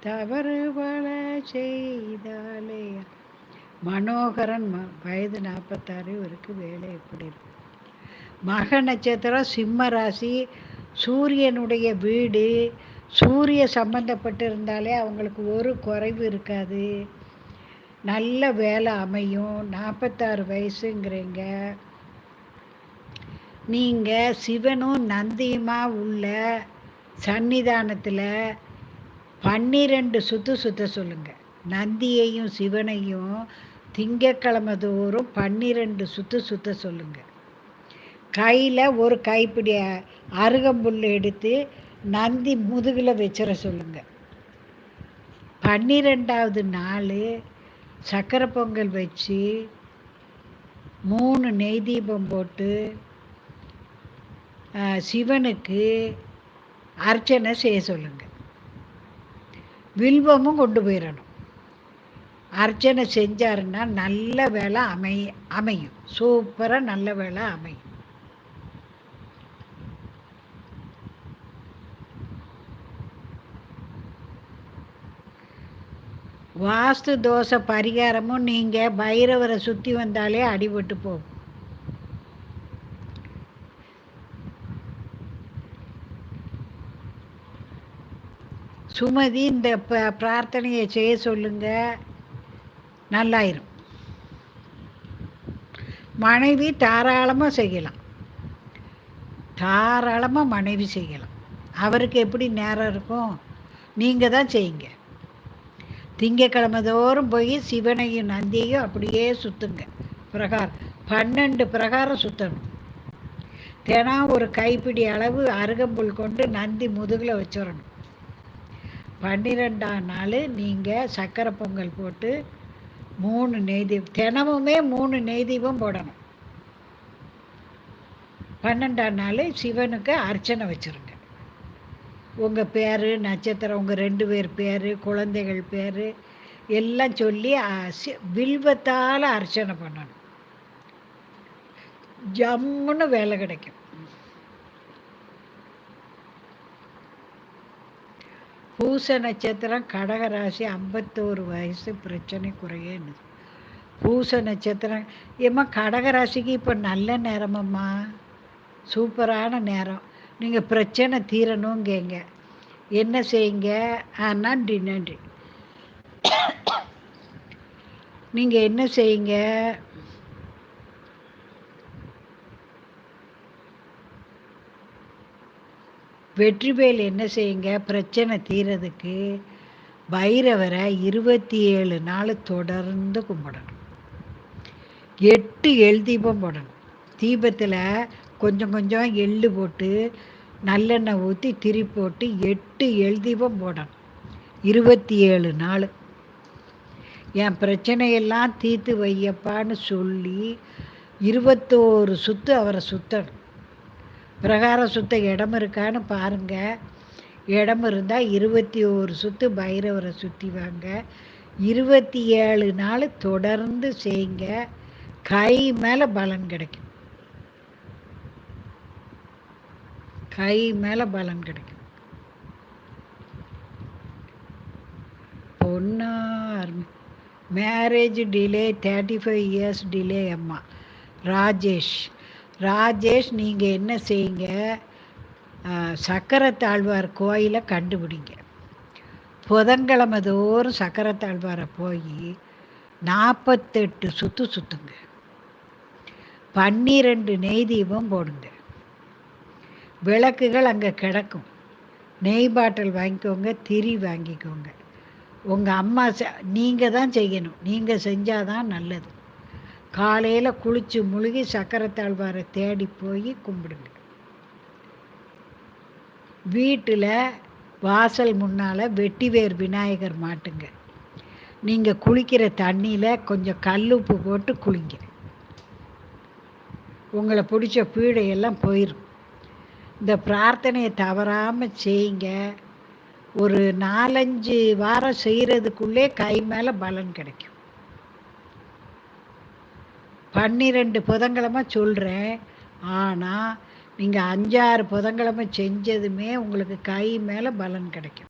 தவறு செய்தாலே. மனோகரன் ம வயது நாற்பத்தாறு இவருக்கு வேலை எப்படி இருக்கும் மக நட்சத்திரம் சிம்ம ராசி சூரியனுடைய வீடு சூரிய சம்பந்தப்பட்டிருந்தாலே அவங்களுக்கு ஒரு குறைவு இருக்காது. நல்ல வேலை அமையும். நாற்பத்தாறு வயசுங்கிறீங்க. நீங்கள் சிவனும் நந்தியுமா உள்ள சன்னிதானத்தில் பன்னிரெண்டு சுற்று சுத்த சொல்லுங்கள் நந்தியையும் சிவனையும் திங்கக்கிழமை தோறும் பன்னிரெண்டு சுத்து சுத்த சொல்லுங்க. கையில் ஒரு கைப்பிடி அருகம்புல் எடுத்து நந்தி முதுகில் வச்சிட சொல்லுங்கள் பன்னிரெண்டாவது நாள் சக்கரை பொங்கல் வச்சு மூணு நெய் தீபம் போட்டு சிவனுக்கு அர்ச்சனை செய்ய சொல்லுங்கள் வில்வமும் கொண்டு போயிடணும் அர்ச்சனை செஞ்சாருன்னா நல்ல வேலை அமை அமையும். சூப்பராக நல்ல வேலை அமையும். வாஸ்து தோசை பரிகாரமும் நீங்கள் பைரவரை சுற்றி வந்தாலே அடிபட்டு போகும். சுமதி இந்த ப பிரார்த்தனையை செய்ய சொல்லுங்க. நல்லாயிரும். மனைவி தாராளமாக செய்யலாம். தாராளமாக மனைவி செய்யலாம். அவருக்கு எப்படி நேரம் இருக்கும்? நீங்கள் தான் செய்யுங்க. திங்கக்கிழமை தோறும் போய் சிவனையும் நந்தியையும் அப்படியே சுற்றுங்க பிரகாரம் பன்னெண்டு பிரகாரம் சுற்றணும் தினம் ஒரு கைப்பிடி அளவு அருகம்புல் கொண்டு நந்தி முதுகில் வச்சிடணும். பன்னிரெண்டாம் நாள் நீங்கள் சக்கரை பொங்கல் போட்டு மூணு நெய்தீபம் தினமுமே மூணு நெய்தீபம் போடணும். பன்னெண்டாம் நாள் சிவனுக்கு அர்ச்சனை வச்சுருங்க. உங்கள் பேர் நட்சத்திரம் உங்கள் ரெண்டு பேர் பேர் குழந்தைகள் பேர் எல்லாம் சொல்லி வில்வத்தால் அர்ச்சனை பண்ணணும். ஜம்முன்னு வேலை கிடைக்கும். பூச நட்சத்திரம் கடகராசி ஐம்பத்தோரு வயசு பிரச்சனை குறையன்னு பூச நட்சத்திரம் ஏம்மா கடகராசிக்கு இப்போ நல்ல நேரமம்மா. சூப்பரான நேரம். நீங்கள் பிரச்சனை தீரணுங்கங்க. என்ன செய்யுங்க? நன்றி நன்றி. நீங்கள் என்ன செய்யுங்க? வெற்றிவேல் என்ன செய்யுங்க? பிரச்சனை தீரதுக்கு பைரவரை இருபத்தி ஏழு நாள் தொடர்ந்து கும்பிடணும். எட்டு எள் தீபம் போடணும். தீபத்தில் கொஞ்சம் கொஞ்சம் எள் போட்டு நல்லெண்ணெய் ஊற்றி திரி போட்டு எட்டு எள் தீபம் போடணும். இருபத்தி ஏழு நாள். என் பிரச்சனையெல்லாம் தீர்த்து வையப்பான்னு சொல்லி இருபத்தோரு சுற்று அவரை சுற்றணும் பிரகாரம் சுத்த இடம் இருக்கான்னு பாருங்கள் இடம் இருந்தால் இருபத்தி ஒரு சுற்று பைரவரை சுற்றி வாங்க. இருபத்தி ஏழு நாள் தொடர்ந்து செய்யுங்க கை மேலே பலன் கிடைக்கும். கை மேலே பலன் கிடைக்கும். பொண்ணார் marriage delay thirty five years delay அம்மா. ராஜேஷ். ராஜேஷ் நீங்கள் என்ன செய்யுங்க? சக்கரத்தாழ்வார் கோயிலை கண்டுபிடிங்க. புதன்கிழமை தோறும் சக்கரத்தாழ்வாரை போய் நாற்பத்தெட்டு சுற்று சுற்றுங்க பன்னிரெண்டு நெய் தீபம் போடுங்க. விளக்குகள் அங்கே கிடக்கும். நெய் பாட்டில் வாங்கிக்கோங்க திரி வாங்கிக்கோங்க. உங்கள் அம்மா ச நீங்கள் தான் செய்யணும். நீங்கள் செஞ்சால் தான் நல்லது. காலையில் குளித்து முழுகி சக்கரத்தாழ்வாரை தேடி போய் கும்பிடுங்க. வீட்டில் வாசல் முன்னால் வெட்டிவேர் விநாயகர் மாட்டுங்க. நீங்கள் குளிக்கிற தண்ணியில் கொஞ்சம் கல் உப்பு போட்டு குளிங்க. உங்களை பிடிச்ச பீடையெல்லாம் போயிடும் இந்த பிரார்த்தனையை தவறாமல் செய்யுங்க. ஒரு நாலஞ்சு வாரம் செய்கிறதுக்குள்ளே கை மேலே பலன் கிடைக்கும். பன்னிரெண்டு புதன்கிழமை சொல்கிறேன் ஆனால் நீங்கள் அஞ்சாறு புதன்கிழமை செஞ்சதுமே உங்களுக்கு கை மேலே பலன் கிடைக்கும்.